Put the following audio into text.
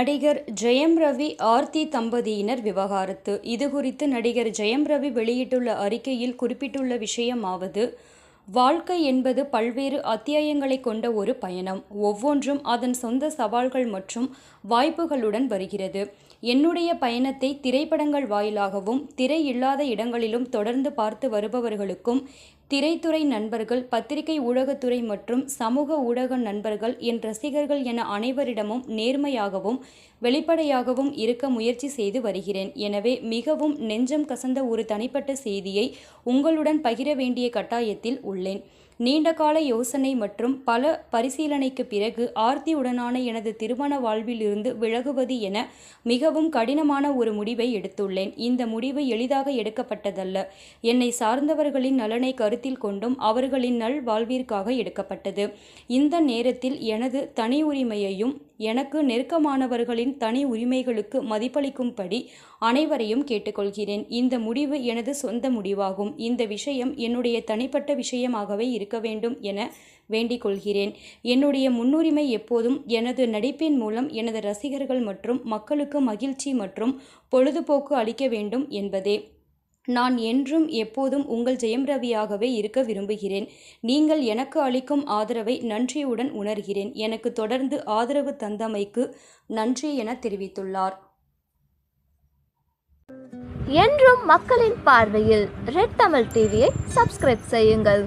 நடிகர் ஜெயம் ரவி ஆர்த்தி தம்பதியினர் விவகாரத்து. இதுகுறித்து நடிகர் ஜெயம் ரவி வெளியிட்டுள்ள அறிக்கையில் குறிப்பிட்டுள்ள விஷயமாவது வாழ்க்கை என்பது பல்வேறு அத்தியாயங்களை கொண்ட ஒரு பயணம். ஒவ்வொன்றும் அதன் சொந்த சவால்கள் மற்றும் வாய்ப்புகளுடன் வருகிறது. என்னுடைய பயணத்தை திரைப்படங்கள் வாயிலாகவும் திரை இல்லாத இடங்களிலும் தொடர்ந்து பார்த்து வருபவர்களுக்கும் திரைத்துறை நண்பர்கள் பத்திரிகை ஊடகத்துறை மற்றும் சமூக ஊடக நண்பர்கள் என் ரசிகர்கள் என அனைவரிடமும் நேர்மையாகவும் வெளிப்படையாகவும் இருக்க முயற்சி செய்து வருகிறேன். எனவே மிகவும் நெஞ்சம் கசந்த ஒரு தனிப்பட்ட செய்தியை உங்களுடன் பகிர வேண்டிய கட்டாயத்தில் உள்ளேன். நீண்டகால யோசனை மற்றும் பல பரிசீலனைக்கு பிறகு ஆர்த்தியுடனான எனது திருமண வாழ்விலிருந்து விலகுவது என மிகவும் கடினமான ஒரு முடிவை எடுத்துள்ளேன். இந்த முடிவு எளிதாக எடுக்கப்பட்டதல்ல. என்னை சார்ந்தவர்களின் நலனை கருத்தில் கொண்டும் அவர்களின் நல் வாழ்விற்காக எடுக்கப்பட்டது. இந்த நேரத்தில் எனது தனி உரிமையையும் எனக்கு நெருக்கமானவர்களின் தனி உரிமைகளுக்கு மதிப்பளிக்கும்படி அனைவரையும் கேட்டுக்கொள்கிறேன். இந்த முடிவு எனது சொந்த முடிவாகும். இந்த விஷயம் என்னுடைய தனிப்பட்ட விஷயமாகவே இருக்க வேண்டும் என வேண்டிக் கொள்கிறேன் என்னுடைய முன்னுரிமை எப்போதும் எனது நடிப்பின் மூலம் எனது ரசிகர்கள் மற்றும் மக்களுக்கு மகிழ்ச்சி மற்றும் பொழுதுபோக்கு அளிக்க வேண்டும் என்பதே. நான் என்றும் எப்போதும் உங்கள் ஜெயம் ரவியாகவே இருக்க விரும்புகிறேன். நீங்கள் எனக்கு அளிக்கும் ஆதரவை நன்றியுடன் உணர்கிறேன். எனக்கு தொடர்ந்து ஆதரவு தந்தமைக்கு நன்றி என தெரிவித்துள்ளார். என்றும் மக்களின் பார்வையில் ரெட் தமிழ் டிவியை சப்ஸ்கிரைப் செய்யுங்கள்.